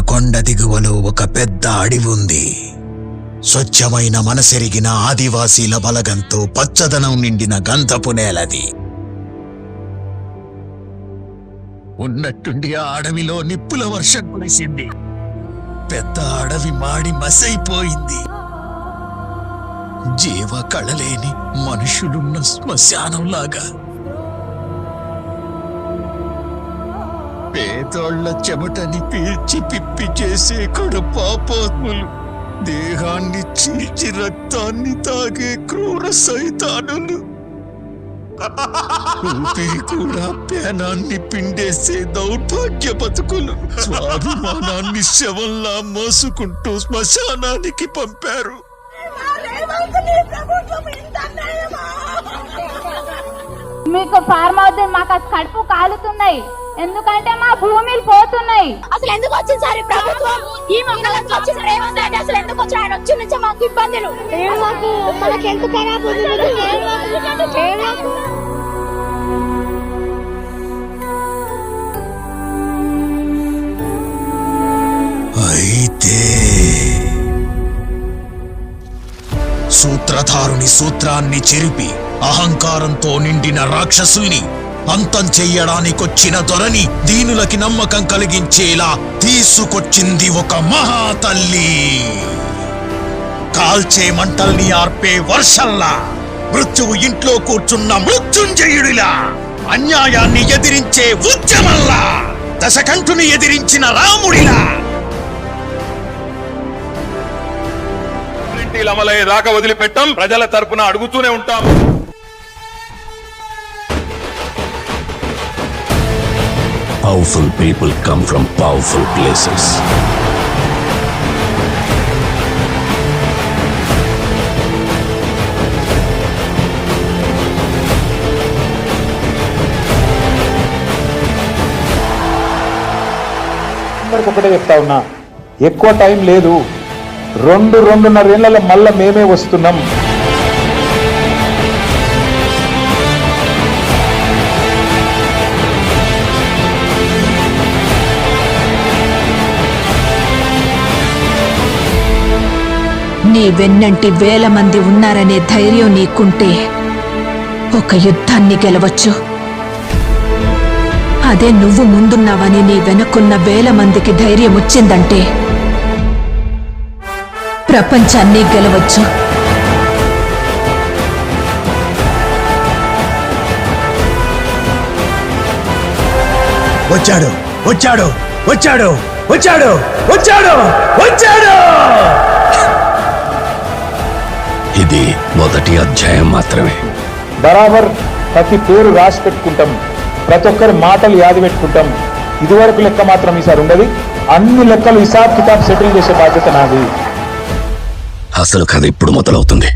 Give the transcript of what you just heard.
కొండ దిగువలో ఒక పెద్ద అడవి ఉంది స్వచ్ఛమైన మనసెరిగిన ఆదివాసీల బలగంతో పచ్చదనం నిండిన గంధపు నేలది. ఉన్నట్టుండి ఆ అడవిలో నిప్పుల వర్షం కురిసింది. పెద్ద అడవి మాడి మసైపోయింది. జీవ కళలేని మనుషులున్న శ్మశానంలాగా పేదోళ్ళ చెమటని పీల్చి పిప్పి చేసే కడుపాపోత్ములు దేహాన్ని చీల్చి రక్తాన్ని తాగే క్రూర సైతానులు. ఊపిరి కూడా పేనాన్ని పిండేసే దౌర్భాగ్య బతుకులు. స్వాభిమానాన్ని శవంలా మోసుకుంటూ శ్మశానానికి పంపారు. మీకు ఫార్మ్ అవుతుంది మాకు కడుపు కాలుతున్నాయి. ఎందుకంటే మా భూమిలు పోతున్నాయి. అసలు ఎందుకు వచ్చింది సార్ ప్రభుత్వం? ఈ మంగళంకి వచ్చిన రేవంత్ రెడ్డి అసలు ఎందుకు వచ్చి ఆయన వచ్చి నుంచి మాకు ఇబ్బందులు. మనకి అయితే సూత్రధారుని సూత్రాన్ని చెరిపి అహంకారంతో నిండిన రాక్షసుల్ని అంతం చెయ్యడానికొచ్చిన దొరని దీనులకి నమ్మకం కలిగించేలా తీసుకొచ్చింది ఒక మహాతల్లి. కాల్చే మంటల్ని ఆర్పే వర్షంలా మృత్యువు ఇంట్లో కూర్చున్న మృత్యుంజయుడిలా అన్యాయాన్ని ఎదిరించే ఉద్యమల్లా దశకంఠుని ఎదిరించిన రాముడిలా. గ్యారంటీలు అమలయ్యేదాకా వదిలిపెట్టం. ప్రజల తరపున అడుగుతూనే ఉంటాం. Powerful people come from powerful places. ఒకటే చెప్తా ఉన్నా ఎక్కువ టైం లేదు రెండు రెండున్నరేళ్ళలో మళ్ళీ మేమే వస్తున్నాం నీ వెన్నంటి వేల మంది ఉన్నారనే ధైర్యం నీకుంటే ఒక యుద్ధాన్ని గెలవచ్చు. అదే నువ్వు ముందున్నావని నీ వెనుకున్న వేల మందికి ధైర్యం వచ్చిందంటే ప్రపంచాన్ని గెలవచ్చు. వచ్చాడు వచ్చాడు వచ్చాడు వచ్చాడు వచ్చాడు వచ్చాడు! ఇది మొదటి అధ్యాయం మాత్రమే. బరాబర్ ప్రతి పేరు రాసి పెట్టుకుంటాం. ప్రతి ఒక్కరి మాటలు యాది పెట్టుకుంటాం. ఇదివరకు లెక్క మాత్రం ఈసారి ఉండదు. అన్ని లెక్కలు హిసాబ్ కితాబ్ సెటిల్ చేసే బాధ్యత నాది. అసలు కథ ఇప్పుడు మొదలవుతుంది.